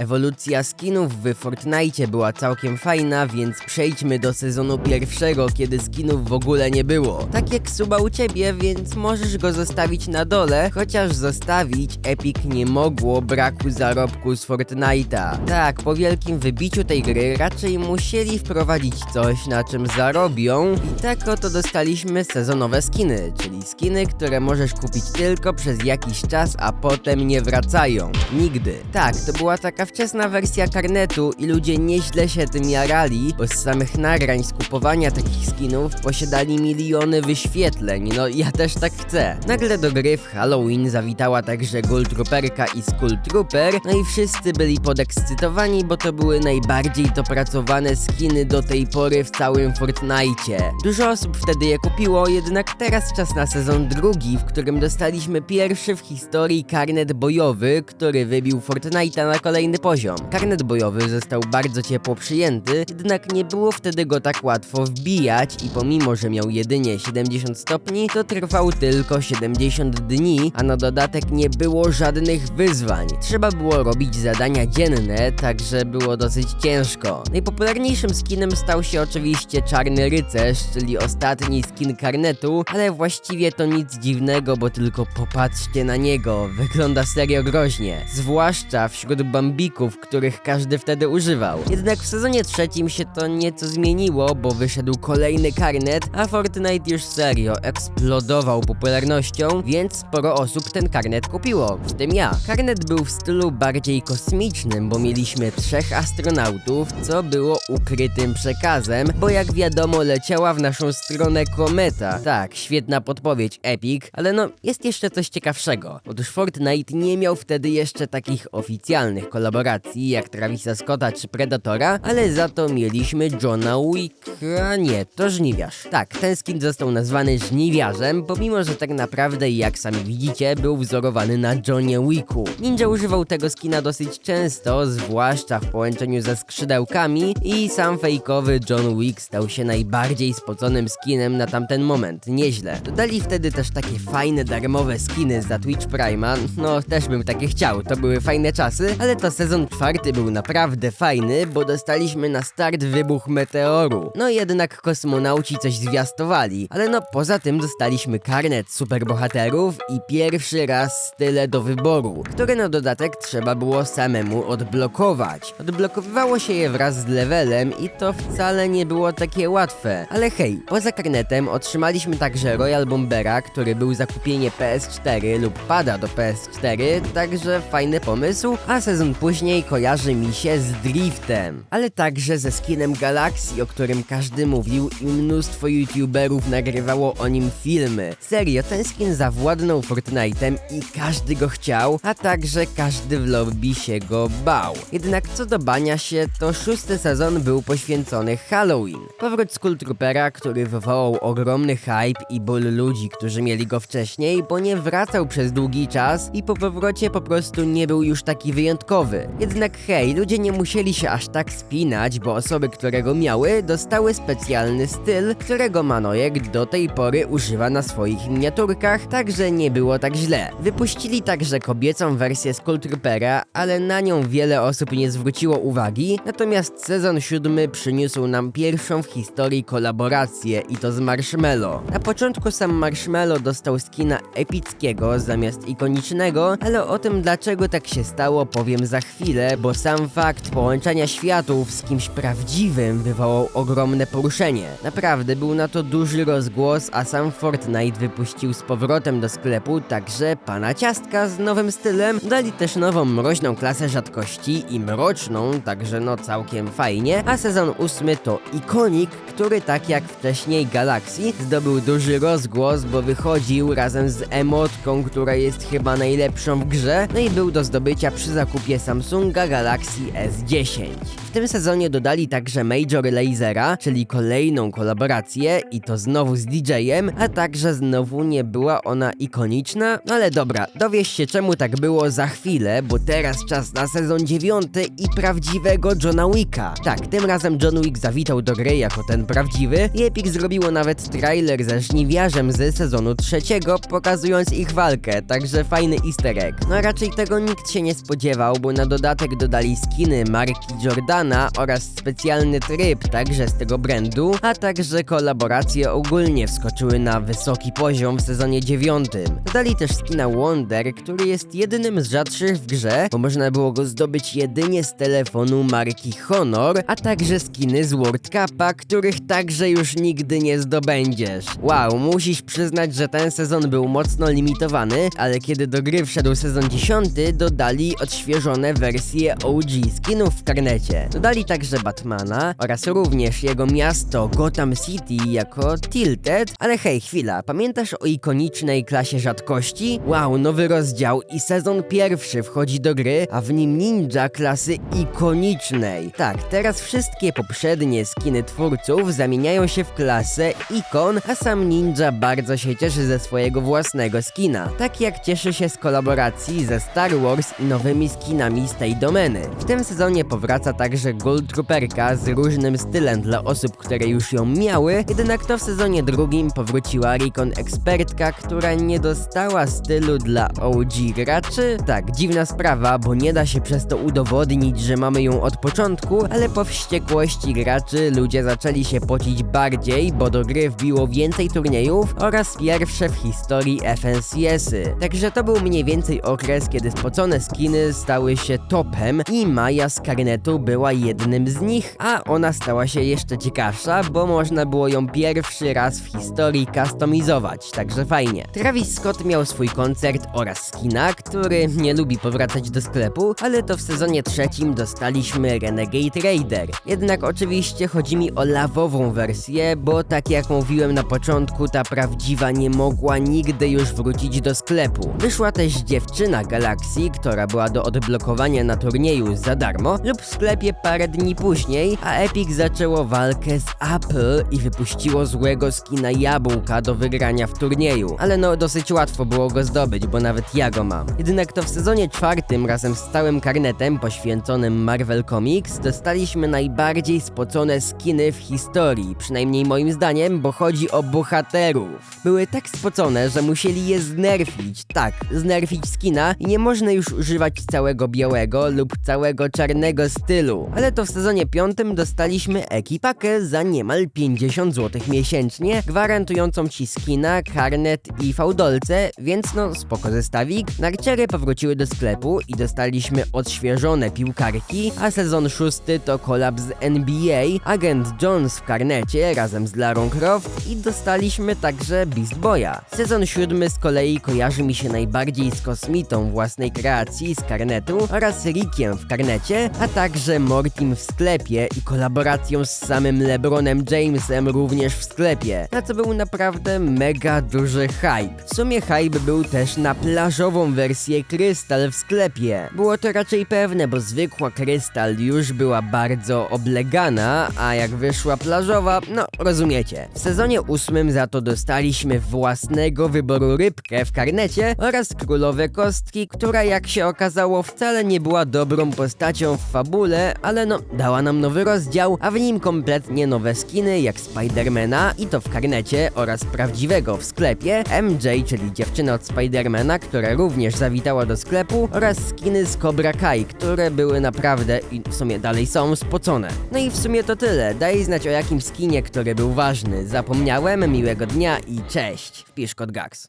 Ewolucja skinów w Fortnite była całkiem fajna, więc przejdźmy do sezonu pierwszego, kiedy skinów w ogóle nie było. Tak jak suba u ciebie, więc możesz go zostawić na dole, chociaż zostawić Epic nie mogło braku zarobku z Fortnite'a. Tak, po wielkim wybiciu tej gry raczej musieli wprowadzić coś, na czym zarobią i tak oto dostaliśmy sezonowe skiny, czyli skiny, które możesz kupić tylko przez jakiś czas, a potem nie wracają. Nigdy. Tak, to była taka wczesna wersja karnetu i ludzie nieźle się tym jarali, bo z samych nagrań z kupowania takich skinów posiadali miliony wyświetleń, no ja też tak chcę. Nagle do gry w Halloween zawitała także Ghoul Trooperka i Skull Trooper, no i wszyscy byli podekscytowani, bo to były najbardziej dopracowane skiny do tej pory w całym Fortnite. Dużo osób wtedy je kupiło, jednak teraz czas na sezon drugi, w którym dostaliśmy pierwszy w historii karnet bojowy, który wybił Fortnite'a na kolejny poziom. Karnet bojowy został bardzo ciepło przyjęty, jednak nie było wtedy go tak łatwo wbijać i pomimo, że miał jedynie 70 stopni, to trwał tylko 70 dni, a na dodatek nie było żadnych wyzwań. Trzeba było robić zadania dzienne, także było dosyć ciężko. Najpopularniejszym skinem stał się oczywiście Czarny Rycerz, czyli ostatni skin karnetu, ale właściwie to nic dziwnego, bo tylko popatrzcie na niego, wygląda serio groźnie. Zwłaszcza wśród bambików, których każdy wtedy używał. Jednak w sezonie trzecim się to nieco zmieniło, bo wyszedł kolejny karnet, a Fortnite już serio eksplodował popularnością, więc sporo osób ten karnet kupiło, w tym ja. Karnet był w stylu bardziej kosmicznym, bo mieliśmy trzech astronautów, co było ukrytym przekazem, bo jak wiadomo leciała w naszą stronę kometa. Tak, świetna podpowiedź Epic, ale no jest jeszcze coś ciekawszego. Otóż Fortnite nie miał wtedy jeszcze takich oficjalnych kolaboracji jak Travisa Scotta czy Predatora, ale za to mieliśmy Johna Wicka, nie, to Żniwiarz. Tak, ten skin został nazwany Żniwiarzem, pomimo że tak naprawdę, jak sami widzicie, był wzorowany na Johnie Wicku. Ninja używał tego skina dosyć często, zwłaszcza w połączeniu ze skrzydełkami i sam fejkowy John Wick stał się najbardziej spoconym skinem na tamten moment, nieźle. Dodali wtedy też takie fajne darmowe skiny za Twitch Prime'a, no też bym takie chciał, to były fajne czasy, ale to sezon czwarty był naprawdę fajny, bo dostaliśmy na start wybuch meteoru. No jednak kosmonauci coś zwiastowali, ale no poza tym dostaliśmy karnet superbohaterów i pierwszy raz tyle do wyboru, które na dodatek trzeba było samemu odblokować. Odblokowywało się je wraz z levelem i to wcale nie było takie łatwe. Ale hej, poza karnetem otrzymaliśmy także Royal Bombera, który był za kupienie PS4 lub pada do PS4, także fajny pomysł, a sezon później kojarzy mi się z Driftem. Ale także ze skinem Galaxy, o którym każdy mówił i mnóstwo youtuberów nagrywało o nim filmy. Serio, ten skin zawładnął Fortnite'em i każdy go chciał, a także każdy w lobby się go bał. Jednak co do bania się, to szósty sezon był poświęcony Halloween. Powrót Skull Troopera, który wywołał ogromny hype i ból ludzi, którzy mieli go wcześniej, bo nie wracał przez długi czas i po powrocie po prostu nie był już taki wyjątkowy. Jednak hej, ludzie nie musieli się aż tak spinać, bo osoby, które go miały, dostały specjalny styl, którego Manojek do tej pory używa na swoich miniaturkach, także nie było tak źle. Wypuścili także kobiecą wersję Skull Troopera, ale na nią wiele osób nie zwróciło uwagi, natomiast sezon siódmy przyniósł nam pierwszą w historii kolaborację i to z Marshmello. Na początku sam Marshmello dostał skina epickiego zamiast ikonicznego, ale o tym dlaczego tak się stało powiem za chwilę, bo sam fakt połączenia światów z kimś prawdziwym wywołał ogromne poruszenie. Naprawdę był na to duży rozgłos, a sam Fortnite wypuścił z powrotem do sklepu także pana ciastka z nowym stylem. Dali też nową mroźną klasę rzadkości i mroczną, także no całkiem fajnie, a sezon ósmy to ikonik, który tak jak wcześniej Galaxy zdobył duży rozgłos, bo wychodził razem z emotką, która jest chyba najlepszą w grze, no i był do zdobycia przy zakupie Samsunga Galaxy S10. W tym sezonie dodali także Major Lasera, czyli kolejną kolaborację i to znowu z DJ-em, a także znowu nie była ona ikoniczna, ale dobra, dowiesz się czemu tak było za chwilę, bo teraz czas na sezon dziewiąty i prawdziwego Johna Wicka. Tak, tym razem John Wick zawitał do gry jako ten prawdziwy i Epic zrobiło nawet trailer ze żniwiarzem z sezonu trzeciego, pokazując ich walkę, także fajny easter egg. No raczej tego nikt się nie spodziewał, bo na dodatek dodali skiny marki Jordana oraz specjalny tryb także z tego brandu, a także kolaboracje ogólnie wskoczyły na wysoki poziom w sezonie 9. Dodali też skina Wonder, który jest jedynym z rzadszych w grze, bo można było go zdobyć jedynie z telefonu marki Honor, a także skiny z World Cupa, których także już nigdy nie zdobędziesz. Wow, musisz przyznać, że ten sezon był mocno limitowany, ale kiedy do gry wszedł sezon 10, dodali odświeżone wersje OG skinów w karnecie. Dodali także Batmana oraz również jego miasto Gotham City jako Tilted, ale hej, chwila, pamiętasz o ikonicznej klasie rzadkości? Wow, nowy rozdział i sezon pierwszy wchodzi do gry, a w nim ninja klasy ikonicznej. Tak, teraz wszystkie poprzednie skiny twórców zamieniają się w klasę ikon, a sam ninja bardzo się cieszy ze swojego własnego skina. Tak jak cieszy się z kolaboracji ze Star Wars i nowymi skinami z tej domeny. W tym sezonie powraca także Gold Trooperka z różnym stylem dla osób, które już ją miały, jednak to w sezonie drugim powróciła Recon Ekspertka, która nie dostała stylu dla OG graczy. Tak, dziwna sprawa, bo nie da się przez to udowodnić, że mamy ją od początku, ale po wściekłości graczy ludzie zaczęli się pocić bardziej, bo do gry wbiło więcej turniejów oraz pierwsze w historii FNCS-y. Także to był mniej więcej okres, kiedy spocone skiny stały się topem i Maja z karnetu była jednym z nich, a ona stała się jeszcze ciekawsza, bo można było ją pierwszy raz w historii customizować, także fajnie. Travis Scott miał swój koncert oraz skina, który nie lubi powracać do sklepu, ale to w sezonie trzecim dostaliśmy Renegade Raider. Jednak oczywiście chodzi mi o lawową wersję, bo tak jak mówiłem na początku, ta prawdziwa nie mogła nigdy już wrócić do sklepu. Wyszła też dziewczyna Galaxy, która była do odblokowania na turnieju za darmo lub w sklepie parę dni później, a Epic zaczęło walkę z Apple i wypuściło złego skina jabłka do wygrania w turnieju. Ale no dosyć łatwo było go zdobyć, bo nawet ja go mam. Jednak to w sezonie czwartym razem z całym karnetem poświęconym Marvel Comics dostaliśmy najbardziej spocone skiny w historii, przynajmniej moim zdaniem, bo chodzi o bohaterów. Były tak spocone, że musieli je znerfić, tak, znerfić skina i nie można już używać całego białego lub całego czarnego stylu. Ale to w sezonie piątym dostaliśmy ekipakę za niemal 50 zł miesięcznie, gwarantującą ci skina, karnet i fałdolce, więc no spoko zestawik. Narciary powróciły do sklepu i dostaliśmy odświeżone piłkarki, a sezon szósty to kolab z NBA, Agent Jones w karnecie razem z Larą Croft i dostaliśmy także Beast Boya. Sezon siódmy z kolei kojarzy mi się najbardziej z kosmitą własnej kreacji z karnetu oraz Rickiem w karnecie, a także Mortim w sklepie i kolaboracją z samym LeBronem Jamesem również w sklepie, na co był naprawdę mega duży hype. W sumie hype był też na plażową wersję Krystal w sklepie. Było to raczej pewne, bo zwykła Krystal już była bardzo oblegana, a jak wyszła plażowa, no rozumiecie. W sezonie ósmym za to dostaliśmy własnego wyboru rybkę w karnecie oraz królowe kostki, która jak się okazało wcale nie była dobrą postacią w fabule, ale no dała nam nowy rozdział, a w nim kompletnie nowe skiny jak Spidermana i to w karnecie oraz prawdziwego w sklepie, MJ, czyli dziewczyna od Spidermana, która również zawitała do sklepu oraz skiny z Cobra Kai, które były naprawdę i w sumie dalej są spocone. No i w sumie to tyle. Daj znać o jakim skinie, który był ważny. Zapomniałem, miłego dnia i cześć. Wpisz kod GAX.